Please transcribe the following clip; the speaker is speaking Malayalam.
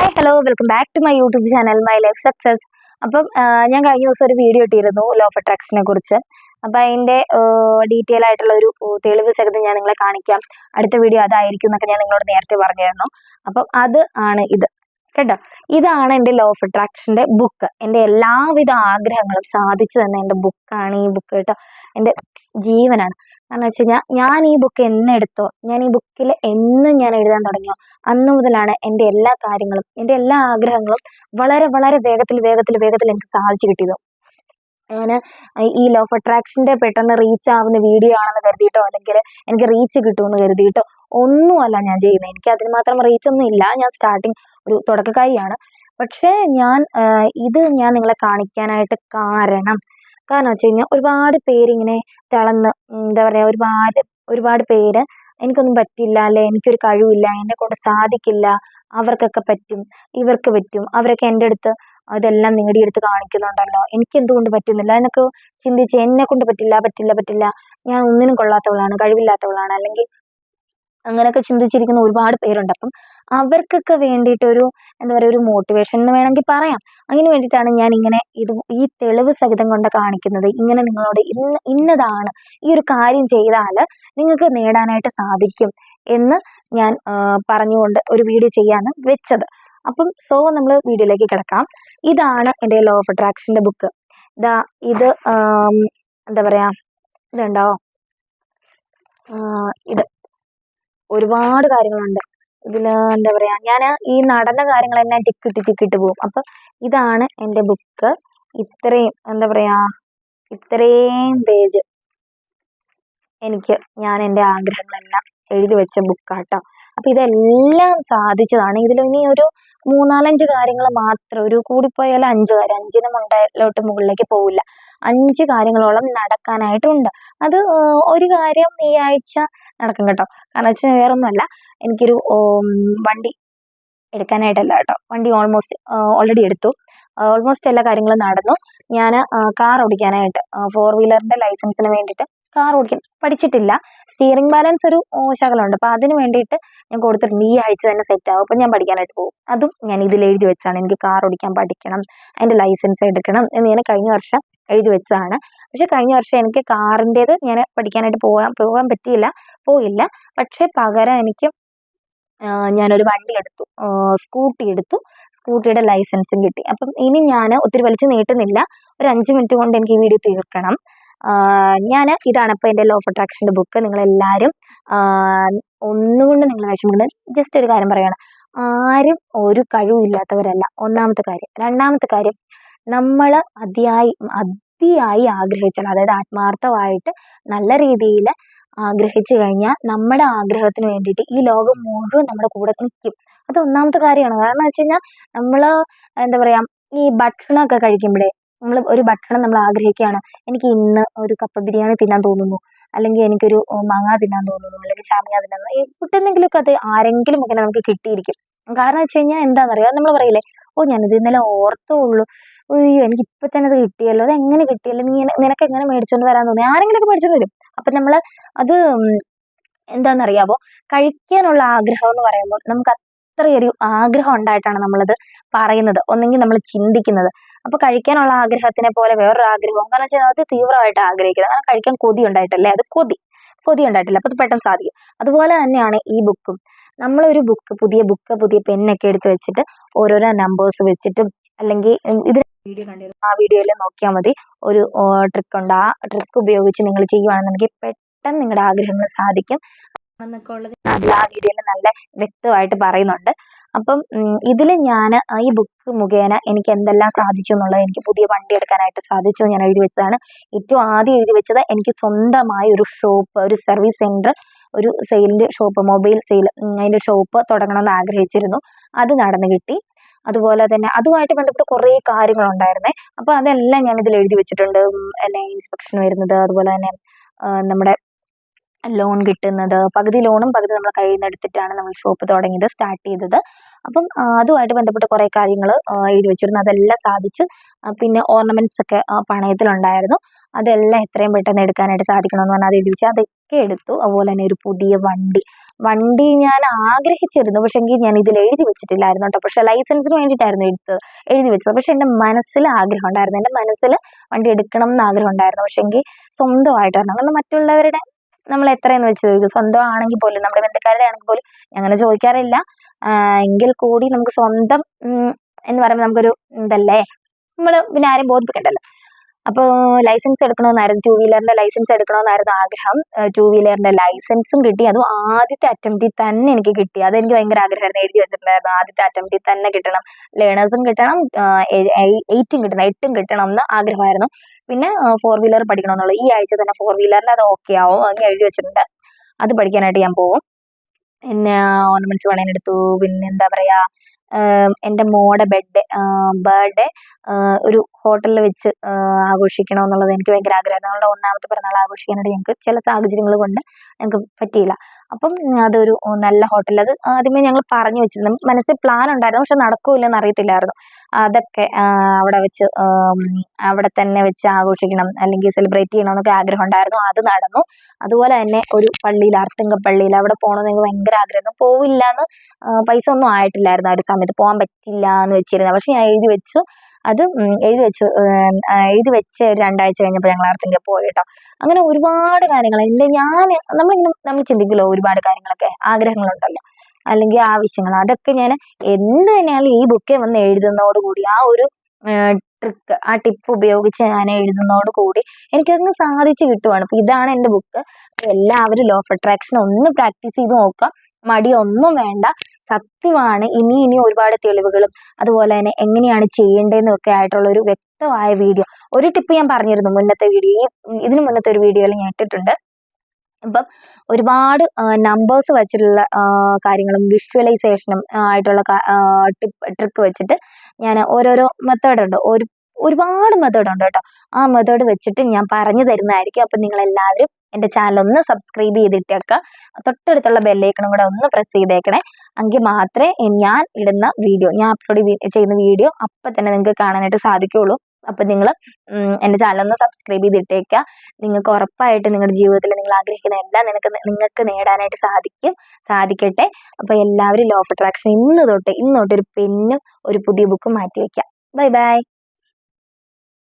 Hi hello welcome back to my YouTube channel my life success അപ്പം ഞാൻ കഴിഞ്ഞ ദിവസം ഒരു വീഡിയോ ഇട്ടിരുന്നു ലോ ഓഫ് അട്രാക്ഷനെ കുറിച്ച്. അപ്പം അതിന്റെ ഡീറ്റെയിൽ ആയിട്ടുള്ള ഒരു തെളിവ് സഹിതം ഞാൻ നിങ്ങളെ കാണിക്കാം. അടുത്ത വീഡിയോ അതായിരിക്കും എന്നൊക്കെ ഞാൻ നിങ്ങളോട് നേരത്തെ പറഞ്ഞിരുന്നു. അപ്പം അത് ആണ് ഇത്. കേട്ടോ? ഇതാണ് എന്റെ ലോ ഓഫ് അട്രാക്ഷന്റെ ബുക്ക് എന്റെ എല്ലാവിധ ആഗ്രഹങ്ങളും സാധിച്ചു തന്നെ എന്റെ ബുക്കാണ് ഈ ബുക്ക് കേട്ടോ. എന്റെ ജീവനാണ്. കാരണം വെച്ച് കഴിഞ്ഞാൽ ഞാൻ ഈ ബുക്ക് എന്നെടുത്തോ ഞാൻ ഈ ബുക്കിൽ എന്ന് ഞാൻ എഴുതാൻ തുടങ്ങിയോ അന്ന് മുതലാണ് എന്റെ എല്ലാ കാര്യങ്ങളും എന്റെ എല്ലാ ആഗ്രഹങ്ങളും വളരെ വളരെ വേഗത്തിൽ വേഗത്തിൽ വേഗത്തിൽ എനിക്ക് സാധിച്ചു കിട്ടിയത്. ഞാൻ ഈ ലോ ഓഫ് അട്രാക്ഷന്റെ പെട്ടെന്ന് റീച്ച് ആവുന്ന വീഡിയോ ആണെന്ന് കരുതിയിട്ടോ അല്ലെങ്കിൽ എനിക്ക് റീച്ച് കിട്ടുമെന്ന് കരുതിയിട്ടോ ഒന്നുമല്ല ഞാൻ ചെയ്യുന്നത്. എനിക്ക് അതിന് മാത്രം റീച്ച് ഒന്നും ഇല്ല. ഞാൻ സ്റ്റാർട്ടിങ് ഒരു തുടക്കക്കാരിയാണ്. പക്ഷേ ഞാൻ ഇത് ഞാൻ നിങ്ങളെ കാണിക്കാനായിട്ട് കാരണം കാരണം വെച്ച് കഴിഞ്ഞാൽ ഒരുപാട് പേരിങ്ങനെ തിളന്ന് ഉം, എന്താ പറയുക ഒരുപാട് ഒരുപാട് പേര് എനിക്കൊന്നും പറ്റില്ല അല്ലെ എനിക്കൊരു കഴിവില്ല എന്നെ കൊണ്ട് സാധിക്കില്ല അവർക്കൊക്കെ പറ്റും ഇവർക്ക് പറ്റും അവരൊക്കെ എന്റെ അടുത്ത് അതെല്ലാം നേടിയെടുത്ത് കാണിക്കുന്നുണ്ടല്ലോ എനിക്ക് എന്തുകൊണ്ട് പറ്റുന്നില്ല എന്നൊക്കെ ചിന്തിച്ച് എന്നെ കൊണ്ട് പറ്റില്ല പറ്റില്ല പറ്റില്ല ഞാൻ ഒന്നിനും കൊള്ളാത്തവളാണ് കഴിവില്ലാത്തവളാണ് അല്ലെങ്കിൽ അങ്ങനെയൊക്കെ ചിന്തിച്ചിരിക്കുന്ന ഒരുപാട് പേരുണ്ട്. അപ്പം അവർക്കൊക്കെ വേണ്ടിയിട്ടൊരു എന്താ പറയുക ഒരു മോട്ടിവേഷൻ എന്ന് വേണമെങ്കിൽ പറയാം. അങ്ങനെ വേണ്ടിയിട്ടാണ് ഞാൻ ഇങ്ങനെ ഇത് ഈ തെളിവ് സഹിതം കൊണ്ട് കാണിക്കുന്നത്. ഇങ്ങനെ നിങ്ങളോട് ഇന്ന ഇന്നതാണ് ഈ ഒരു കാര്യം ചെയ്താൽ നിങ്ങൾക്ക് നേടാനായിട്ട് സാധിക്കും എന്ന് ഞാൻ പറഞ്ഞുകൊണ്ട് ഒരു വീഡിയോ ചെയ്യാന്ന് വെച്ചത്. അപ്പം സോ നമ്മൾ വീഡിയോയിലേക്ക് കിടക്കാം. ഇതാണ് എന്റെ ലോ ഓഫ് അട്രാക്ഷന്റെ ബുക്ക് ഇതാ ഇത് എന്താ പറയുക ഇതുണ്ടാവോ ഇത്. ഒരുപാട് കാര്യങ്ങളുണ്ട്. ഇതിൽ എന്താ പറയുക ഞാൻ ഈ നടന്ന കാര്യങ്ങളെല്ലാം ടിക്കിട്ട് ടിക്കിട്ട് പോകും അപ്പം ഇതാണ് എന്റെ ബുക്ക്. ഇത്രയും എന്താ പറയുക ഇത്രയും പേജ് എനിക്ക് ഞാൻ എന്റെ ആഗ്രഹങ്ങളെല്ലാം എഴുതി വെച്ച ബുക്കാട്ടോ. അപ്പം ഇതെല്ലാം സാധിച്ചതാണ്. ഇതിൽ ഇനി ഒരു മൂന്നാലഞ്ച് കാര്യങ്ങൾ മാത്രം ഒരു കൂടിപ്പോയാൽ അഞ്ച് കാര്യം. അഞ്ചിന് മുണ്ടയിലോട്ട് മുകളിലേക്ക് പോവില്ല. അഞ്ച് കാര്യങ്ങളോളം നടക്കാനായിട്ടുണ്ട്. അത് ഒരു കാര്യം ഈ ആഴ്ച നടക്കും കേട്ടോ. കാരണം വെച്ചാൽ വേറൊന്നുമല്ല. എനിക്കൊരു വണ്ടി എടുക്കാനായിട്ടല്ല കേട്ടോ. വണ്ടി ഓൾമോസ്റ്റ് ഓൾറെഡി എടുത്തു. ഓൾമോസ്റ്റ് എല്ലാ കാര്യങ്ങളും നടന്നു. ഞാൻ കാർ ഓടിക്കാനായിട്ട് ഫോർ വീലറിന്റെ ലൈസൻസിന് വേണ്ടിയിട്ട് കാർ ഓടിക്കാൻ പഠിച്ചിട്ടില്ല. സ്റ്റിയറിംഗ് ബാലൻസ് ഒരു ശകലമുണ്ട്. അപ്പോൾ അതിന് വേണ്ടിയിട്ട് ഞാൻ കൊടുത്തിട്ടുണ്ട് ഈ ആഴ്ച തന്നെ സെറ്റ് ആവും. അപ്പോൾ ഞാൻ പഠിക്കാനായിട്ട് പോകും. അതും ഞാൻ ഇതിൽ എഴുതി വെച്ചാണ്. എനിക്ക് കാർ ഓടിക്കാൻ പഠിക്കണം. അതിന്റെ ലൈസൻസ് എടുക്കണം. എന്ന് ഞാൻ കഴിഞ്ഞ വർഷം എഴുതി വെച്ചതാണ്. പക്ഷെ കഴിഞ്ഞ വർഷം എനിക്ക് കാറിന്റേത് ഞാൻ പഠിക്കാനായിട്ട് പോകാൻ പോകാൻ പറ്റിയില്ല. പോയില്ല. പക്ഷേ പകരം എനിക്ക് ഞാനൊരു വണ്ടി എടുത്തു. സ്കൂട്ടി എടുത്തു. സ്കൂട്ടിയുടെ ലൈസൻസും കിട്ടി. അപ്പം ഇനി ഞാൻ ഒത്തിരി വലിച്ചു നീട്ടുന്നില്ല. ഒരു അഞ്ച് മിനിറ്റ് കൊണ്ട് എനിക്ക് ഈ വീഡിയോ തീർക്കണം. ഞാൻ ഇതാണ് ഇപ്പോൾ എന്റെ ലോ ഓഫ് അട്രാക്ഷന്റെ ബുക്ക് നിങ്ങളെല്ലാവരും ഒന്നുകൊണ്ട് നിങ്ങൾ വിഷമിക്കുന്നത് ജസ്റ്റ് ഒരു കാര്യം പറയുകയാണ് ആരും ഒരു കഴിവില്ലാത്തവരല്ല ഒന്നാമത്തെ കാര്യം. രണ്ടാമത്തെ കാര്യം നമ്മൾ അതിയായി അതിയായി ആഗ്രഹിച്ചാൽ അതായത് ആത്മാർത്ഥമായിട്ട് നല്ല രീതിയിൽ ആഗ്രഹിച്ചു കഴിഞ്ഞാൽ നമ്മുടെ ആഗ്രഹത്തിന് വേണ്ടിയിട്ട് ഈ ലോകം മുഴുവൻ നമ്മുടെ കൂടെ നിൽക്കും. അത് ഒന്നാമത്തെ കാര്യമാണ്. കാരണം വെച്ച് കഴിഞ്ഞാൽ നമ്മൾ എന്താ പറയുക ഈ ഭക്ഷണമൊക്കെ കഴിക്കുമ്പോഴേ നമ്മൾ ഒരു ഭക്ഷണം നമ്മൾ ആഗ്രഹിക്കുകയാണ്. എനിക്ക് ഇന്ന് ഒരു കപ്പ ബിരിയാണി തിന്നാൻ തോന്നുന്നു. അല്ലെങ്കിൽ എനിക്കൊരു മാങ്ങ തിന്നാൻ തോന്നുന്നു. അല്ലെങ്കിൽ ചാമിയ തിന്നാൻ. ഈ ഫുഡ് അത് ആരെങ്കിലും ഒക്കെ നമുക്ക് കിട്ടിയിരിക്കും. കാരണം വെച്ച് കഴിഞ്ഞാൽ എന്താണെന്നറിയാം നമ്മൾ പറയില്ലേ ഓ ഞാനിത് ഇന്നലെ ഓർത്തേ ഉള്ളൂ അയ്യോ എനിക്ക് ഇപ്പം തന്നെ അത് കിട്ടിയല്ലോ. അത് എങ്ങനെ കിട്ടിയല്ലോ? നീ നിനക്ക് എങ്ങനെ മേടിച്ചോണ്ട് വരാൻ തോന്നി ആരെങ്കിലുമൊക്കെ മേടിച്ചോണ്ട് വരും. അപ്പം നമ്മൾ അത് എന്താണെന്നറിയാമോ കഴിക്കാനുള്ള ആഗ്രഹം എന്ന് പറയുമ്പോൾ നമുക്ക് അത്രയൊരു ആഗ്രഹം ഉണ്ടായിട്ടാണ് നമ്മളത് പറയുന്നത്. ഒന്നെങ്കിൽ നമ്മൾ ചിന്തിക്കുന്നത്. അപ്പോൾ കഴിക്കാനുള്ള ആഗ്രഹത്തിനെ പോലെ വേറൊരു ആഗ്രഹം കാരണം വെച്ചാൽ അത് തീവ്രമായിട്ട് ആഗ്രഹിക്കുന്നത്. അങ്ങനെ കഴിക്കാൻ കൊതി ഉണ്ടായിട്ടല്ലേ? അത് കൊതി. കൊതി ഉണ്ടായിട്ടില്ല. അപ്പോൾ അത് പെട്ടെന്ന് സാധിക്കും. അതുപോലെ തന്നെയാണ് ഈ ബുക്കും. നമ്മളൊരു ബുക്ക് പുതിയ ബുക്ക് പുതിയ പെന്നൊക്കെ എടുത്ത് വെച്ചിട്ട് ഓരോരോ നമ്പേഴ്സ് വെച്ചിട്ടും അല്ലെങ്കിൽ ഇത് വീഡിയോ കണ്ടിരുന്നു ആ വീഡിയോയിൽ നോക്കിയാൽ മതി. ഒരു ട്രിക്ക് ഉണ്ട്. ആ ട്രിക്ക് ഉപയോഗിച്ച് നിങ്ങൾ ചെയ്യുവാണെന്നുണ്ടെങ്കിൽ പെട്ടെന്ന് നിങ്ങളുടെ ആഗ്രഹങ്ങൾ സാധിക്കും. എന്നൊക്കെ ആ വീഡിയോയിൽ നല്ല വ്യക്തമായിട്ട് പറയുന്നുണ്ട്. അപ്പം ഇതിൽ ഞാൻ ഈ ബുക്ക് മുഖേന എനിക്ക് എന്തെല്ലാം സാധിച്ചു എന്നുള്ളത് എനിക്ക് പുതിയ വണ്ടി എടുക്കാനായിട്ട് സാധിച്ചു ഞാൻ എഴുതി വെച്ചതാണ്. ഏറ്റവും ആദ്യം എഴുതി വെച്ചത് എനിക്ക് സ്വന്തമായി ഒരു ഷോപ്പ് ഒരു സർവീസ് സെന്റർ ഒരു സെയിലിന്റെ ഷോപ്പ് മൊബൈൽ സെയിൽ അതിന്റെ ഷോപ്പ് തുടങ്ങണമെന്ന് ആഗ്രഹിച്ചിരുന്നു. അത് നടന്നു കിട്ടി. അതുപോലെ തന്നെ അതുമായിട്ട് ബന്ധപ്പെട്ട് കുറേ കാര്യങ്ങളുണ്ടായിരുന്നേ. അപ്പോൾ അതെല്ലാം ഞാൻ ഇതിൽ എഴുതി വെച്ചിട്ടുണ്ട്. എന്നെ ഇൻസ്പെക്ഷൻ വരുന്നത് അതുപോലെ തന്നെ നമ്മുടെ ലോൺ കിട്ടുന്നത്. പകുതി ലോണും പകുതി നമ്മൾ കയ്യിൽ നിന്ന് എടുത്തിട്ടാണ് നമ്മൾ ഷോപ്പ് തുടങ്ങിയത് സ്റ്റാർട്ട് ചെയ്തത്. അപ്പം അതുമായിട്ട് ബന്ധപ്പെട്ട് കുറേ കാര്യങ്ങൾ എഴുതി വെച്ചിരുന്നു. അതെല്ലാം സാധിച്ചു. പിന്നെ ഓർണമെന്റ്സ് ഒക്കെ പണയത്തിലുണ്ടായിരുന്നു. അതെല്ലാം എത്രയും പെട്ടെന്ന് എടുക്കാനായിട്ട് സാധിക്കണമെന്ന് പറഞ്ഞാൽ അത് എഴുതി വെച്ചു അത് എടുത്തു. അതുപോലെ തന്നെ ഒരു പുതിയ വണ്ടി. വണ്ടി ഞാൻ ആഗ്രഹിച്ചിരുന്നു. പക്ഷെങ്കിൽ ഞാൻ ഇതിൽ എഴുതി വെച്ചിട്ടില്ലായിരുന്നു കേട്ടോ. പക്ഷേ ലൈസൻസിന് വേണ്ടിയിട്ടായിരുന്നു എടുത്തത് എഴുതി വെച്ചത്. പക്ഷെ എന്റെ മനസ്സിൽ ആഗ്രഹം ഉണ്ടായിരുന്നു. എന്റെ മനസ്സിൽ വണ്ടി എടുക്കണം എന്ന് ആഗ്രഹം ഉണ്ടായിരുന്നു. പക്ഷെങ്കിൽ സ്വന്തമായിട്ടായിരുന്നു അങ്ങനെ മറ്റുള്ളവരുടെ നമ്മൾ എത്രയെന്ന് വെച്ച് ചോദിക്കും. സ്വന്തം ആണെങ്കിൽ പോലും നമ്മുടെ ബന്ധുക്കാരുടെ ആണെങ്കിൽ പോലും അങ്ങനെ ചോദിക്കാറില്ല. എങ്കിൽ കൂടി നമുക്ക് സ്വന്തം എന്ന് പറയുമ്പോൾ നമുക്കൊരു ഇതല്ലേ? നമ്മൾ പിന്നെ ആരെയും ബോധിപ്പിക്കണ്ടല്ലോ. അപ്പോൾ ലൈസൻസ് എടുക്കണമെന്നായിരുന്നു ടു വീലറിന്റെ ലൈസൻസ് എടുക്കണമെന്നായിരുന്നു ആഗ്രഹം. ടു വീലറിന്റെ ലൈസൻസും കിട്ടി. അതും ആദ്യത്തെ അറ്റംപ്റ്റിൽ തന്നെ എനിക്ക് കിട്ടി. അതെനിക്ക് ഭയങ്കര ആഗ്രഹമായിരുന്നു. എഴുതി വെച്ചിട്ടുണ്ടായിരുന്നു. ആദ്യത്തെ അറ്റംപ്റ്റിൽ തന്നെ കിട്ടണം. ലേണേഴ്സും കിട്ടണം. എയ്റ്റും കിട്ടണം. എട്ടും കിട്ടണം എന്ന് ആഗ്രഹമായിരുന്നു. പിന്നെ ഫോർ വീലർ പഠിക്കണം എന്നുള്ളത് ഈ ആഴ്ച തന്നെ ഫോർ വീലറിൽ അത് ഓക്കെ ആവും. അങ്ങനെ എഴുതി വെച്ചിട്ടുണ്ട്. അത് പഠിക്കാനായിട്ട് ഞാൻ പോകും പിന്നെ ഓർണമെന്റ്സ് പിന്നെ എന്താ പറയുക എന്റെ മോടെ ബെഡ് ബർത്ത്ഡേ ഒരു ഹോട്ടലിൽ വെച്ച് ആഘോഷിക്കണം എന്നുള്ളത് എനിക്ക് ഭയങ്കര ആഗ്രഹമായിരുന്നു അതുകൊണ്ട് ഒന്നാമത്തെ പിറന്നാൾ ആഘോഷിക്കാനായിട്ട് ഞങ്ങൾക്ക് ചില സാഹചര്യങ്ങൾ കൊണ്ട് ഞങ്ങൾക്ക് പറ്റിയില്ല. അപ്പം അതൊരു നല്ല ഹോട്ടൽ. അത് ആദ്യമേ ഞങ്ങൾ പറഞ്ഞു വെച്ചിരുന്നു. മനസ്സിൽ പ്ലാൻ ഉണ്ടായിരുന്നു പക്ഷെ നടക്കൂലെന്ന് അറിയത്തില്ലായിരുന്നു. അതൊക്കെ അവിടെ വെച്ച് അവിടെ തന്നെ വെച്ച് ആഘോഷിക്കണം അല്ലെങ്കിൽ സെലിബ്രേറ്റ് ചെയ്യണം എന്നൊക്കെ ആഗ്രഹം ഉണ്ടായിരുന്നു അത് നടന്നു. അതുപോലെ തന്നെ ഒരു പള്ളിയിൽ അർത്തുങ്ക പള്ളിയിൽ അവിടെ പോകണമെന്ന് എനിക്ക് ഭയങ്കര ആഗ്രഹമായിരുന്നു. പോവില്ല എന്ന് പൈസ ഒന്നും ആയിട്ടില്ലായിരുന്നു ആ ഒരു സമയത്ത്. പോകാൻ പറ്റില്ല എന്ന് വെച്ചിരുന്നു പക്ഷെ ഞാൻ എഴുതി വെച്ചു. അത് എഴുതി വെച്ച് എഴുതി വെച്ച് രണ്ടാഴ്ച കഴിഞ്ഞപ്പോൾ ഞങ്ങൾ അർത്ഥം പോയി കേട്ടോ. അങ്ങനെ ഒരുപാട് കാര്യങ്ങൾ എന്റെ ഞാൻ നമ്മളിങ്ങനെ നമ്മൾ ചിന്തിക്കുമല്ലോ ഒരുപാട് കാര്യങ്ങളൊക്കെ ആഗ്രഹങ്ങളുണ്ടല്ലോ അല്ലെങ്കിൽ ആവശ്യങ്ങൾ അതൊക്കെ ഞാൻ എന്ത് തന്നെയാണ് ഈ ബുക്കിൽ വന്ന് എഴുതുന്നതോടുകൂടി ആ ഒരു ട്രിക്ക് ആ ടിപ്പ് ഉപയോഗിച്ച് ഞാൻ എഴുതുന്നതോട് കൂടി എനിക്കതൊന്ന് സാധിച്ചു കിട്ടുവാണ്. അപ്പൊ ഇതാണ് എന്റെ ബുക്ക്. എല്ലാവരും ലോ ഓഫ് അട്രാക്ഷൻ ഒന്ന് പ്രാക്ടീസ് ചെയ്ത് നോക്കുക. മടിയൊന്നും വേണ്ട. സത്യമാണ് ഇനി ഇനി ഒരുപാട് തെളിവുകളും അതുപോലെ തന്നെ എങ്ങനെയാണ് ചെയ്യേണ്ടതെന്നും ഒക്കെ ആയിട്ടുള്ള ഒരു വ്യക്തമായ വീഡിയോ. ഒരു ടിപ്പ് ഞാൻ പറഞ്ഞിരുന്നു മുന്നത്തെ വീഡിയോ ഇതിനു മുന്നത്തെ ഒരു വീഡിയോയിൽ ഞാൻ ഇട്ടിട്ടുണ്ട്. അപ്പം ഒരുപാട് നമ്പേഴ്സ് വെച്ചിട്ടുള്ള കാര്യങ്ങളും വിഷ്വലൈസേഷനും ആയിട്ടുള്ള ടിപ്പ് ട്രിക്ക് വെച്ചിട്ട് ഞാൻ ഓരോരോ മെത്തേഡുണ്ട് ഒരു ഒരുപാട് മെത്തേഡ് ഉണ്ട് കേട്ടോ. ആ മെത്തേഡ് വെച്ചിട്ട് ഞാൻ പറഞ്ഞു തരുന്നതായിരിക്കും. അപ്പം നിങ്ങൾ എല്ലാവരും എന്റെ ചാനൽ ഒന്ന് സബ്സ്ക്രൈബ് ചെയ്തിട്ടേക്ക തൊട്ടടുത്തുള്ള ബെല്ലൈക്കണും കൂടെ ഒന്ന് പ്രസ് ചെയ്തേക്കണേ. എങ്കിൽ മാത്രമേ ഞാൻ ഇടുന്ന വീഡിയോ ഞാൻ അപ്ലോഡ് ചെയ്യുന്ന വീഡിയോ അപ്പം തന്നെ നിങ്ങൾക്ക് കാണാനായിട്ട് സാധിക്കുകയുള്ളൂ. അപ്പം നിങ്ങൾ എന്റെ ചാനൽ ഒന്ന് സബ്സ്ക്രൈബ് ചെയ്തിട്ടേക്കുക നിങ്ങൾക്ക് ഉറപ്പായിട്ട് നിങ്ങളുടെ ജീവിതത്തിൽ നിങ്ങൾ ആഗ്രഹിക്കുന്ന എല്ലാം നിനക്ക് നിങ്ങൾക്ക് നേടാനായിട്ട് സാധിക്കും സാധിക്കട്ടെ. അപ്പോൾ എല്ലാവരും ലോ ഓഫ് അട്രാക്ഷൻ ഇന്ന് തൊട്ട് ഇന്ന് തൊട്ട് ഒരു പെന്നും ഒരു പുതിയ ബുക്കും മാറ്റി വയ്ക്കുക ബൈ ബൈ